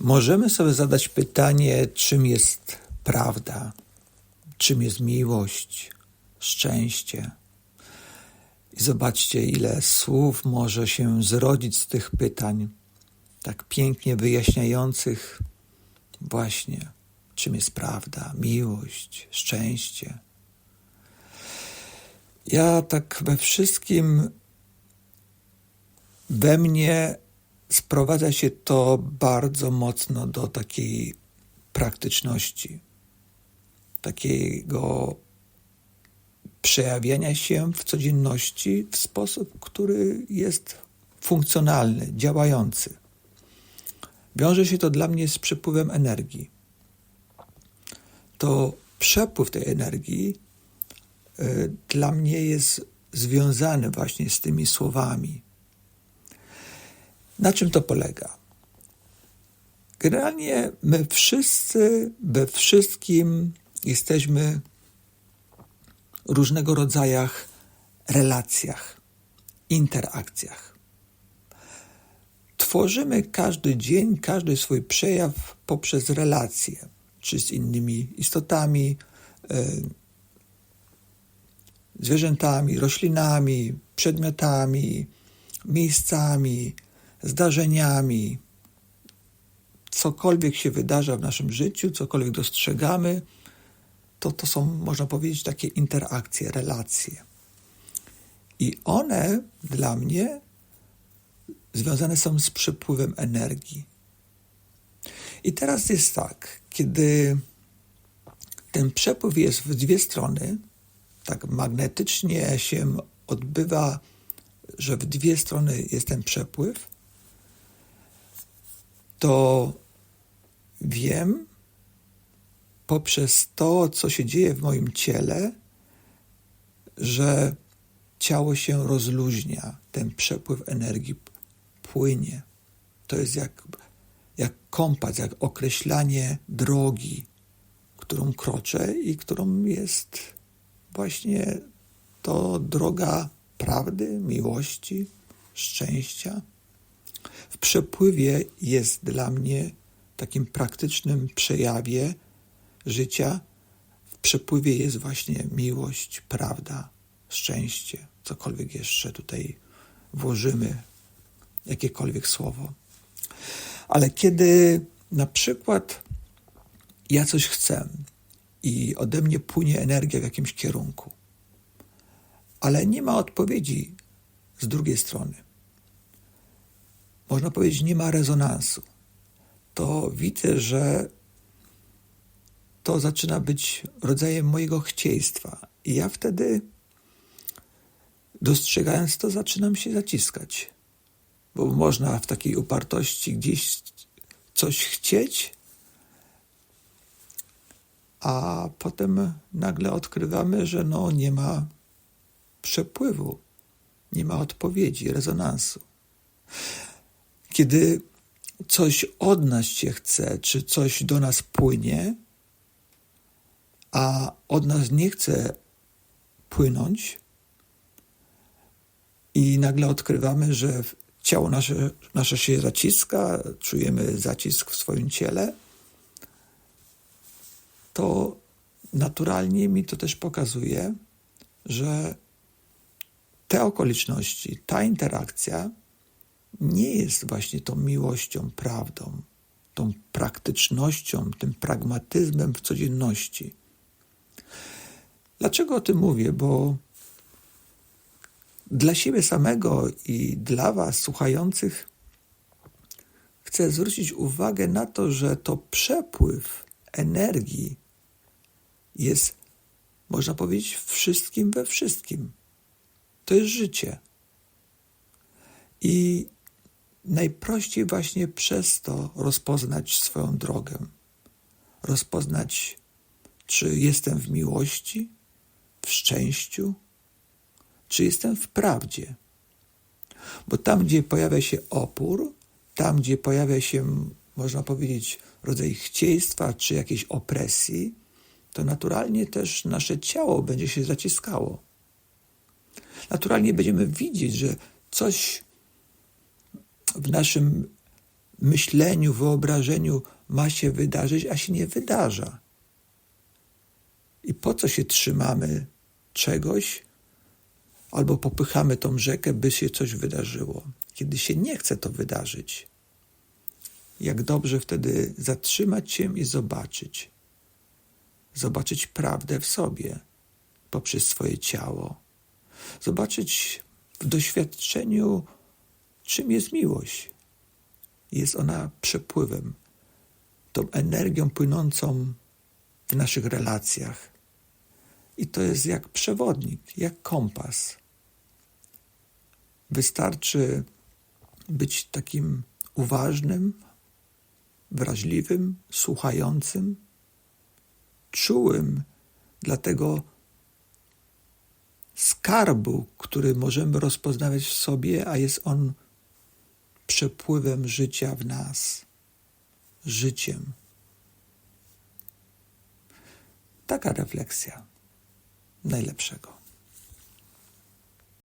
Możemy sobie zadać pytanie, czym jest prawda, czym jest miłość, szczęście. I zobaczcie, ile słów może się zrodzić z tych pytań, tak pięknie wyjaśniających właśnie, czym jest prawda, miłość, szczęście. Ja tak we wszystkim we mnie sprowadza się to bardzo mocno do takiej praktyczności, takiego przejawiania się w codzienności w sposób, który jest funkcjonalny, działający. Wiąże się to dla mnie z przepływem energii. To przepływ tej energii y, dla mnie jest związany właśnie z tymi słowami, na czym to polega? Generalnie my wszyscy we wszystkim jesteśmy różnego rodzaju relacjach, interakcjach. Tworzymy każdy dzień, każdy swój przejaw poprzez relacje, czy z innymi istotami, zwierzętami, roślinami, przedmiotami, miejscami, zdarzeniami, cokolwiek się wydarza w naszym życiu, cokolwiek dostrzegamy, to to są, można powiedzieć, takie interakcje, relacje. I one dla mnie związane są z przepływem energii. I teraz jest tak, kiedy ten przepływ jest w dwie strony, tak magnetycznie się odbywa, że w dwie strony jest ten przepływ, to wiem poprzez to, co się dzieje w moim ciele, że ciało się rozluźnia, ten przepływ energii płynie. To jest jak, jak kompas, jak określanie drogi, którą kroczę i którą jest właśnie to droga prawdy, miłości, szczęścia w przepływie jest dla mnie takim praktycznym przejawie życia. W przepływie jest właśnie miłość, prawda, szczęście, cokolwiek jeszcze tutaj włożymy, jakiekolwiek słowo. Ale kiedy na przykład ja coś chcę i ode mnie płynie energia w jakimś kierunku, ale nie ma odpowiedzi z drugiej strony można powiedzieć, nie ma rezonansu, to widzę, że to zaczyna być rodzajem mojego chcieństwa. I ja wtedy, dostrzegając to, zaczynam się zaciskać. Bo można w takiej upartości gdzieś coś chcieć, a potem nagle odkrywamy, że no nie ma przepływu, nie ma odpowiedzi, rezonansu. Kiedy coś od nas się chce, czy coś do nas płynie, a od nas nie chce płynąć, i nagle odkrywamy, że ciało nasze, nasze się zaciska, czujemy zacisk w swoim ciele, to naturalnie mi to też pokazuje, że te okoliczności, ta interakcja nie jest właśnie tą miłością, prawdą, tą praktycznością, tym pragmatyzmem w codzienności. Dlaczego o tym mówię? Bo dla siebie samego i dla Was, słuchających, chcę zwrócić uwagę na to, że to przepływ energii jest, można powiedzieć, wszystkim we wszystkim. To jest życie. I najprościej właśnie przez to rozpoznać swoją drogę. Rozpoznać, czy jestem w miłości, w szczęściu, czy jestem w prawdzie. Bo tam, gdzie pojawia się opór, tam, gdzie pojawia się, można powiedzieć, rodzaj chcieństwa czy jakiejś opresji, to naturalnie też nasze ciało będzie się zaciskało. Naturalnie będziemy widzieć, że coś w naszym myśleniu, wyobrażeniu ma się wydarzyć, a się nie wydarza. I po co się trzymamy czegoś, albo popychamy tą rzekę, by się coś wydarzyło, kiedy się nie chce to wydarzyć? Jak dobrze wtedy zatrzymać się i zobaczyć. Zobaczyć prawdę w sobie poprzez swoje ciało. Zobaczyć w doświadczeniu, czym jest miłość. Jest ona przepływem, tą energią płynącą w naszych relacjach. I to jest jak przewodnik, jak kompas. Wystarczy być takim uważnym, wrażliwym, słuchającym, czułym dla tego skarbu, który możemy rozpoznawać w sobie, a jest on przepływem życia w nas, życiem. Taka refleksja najlepszego.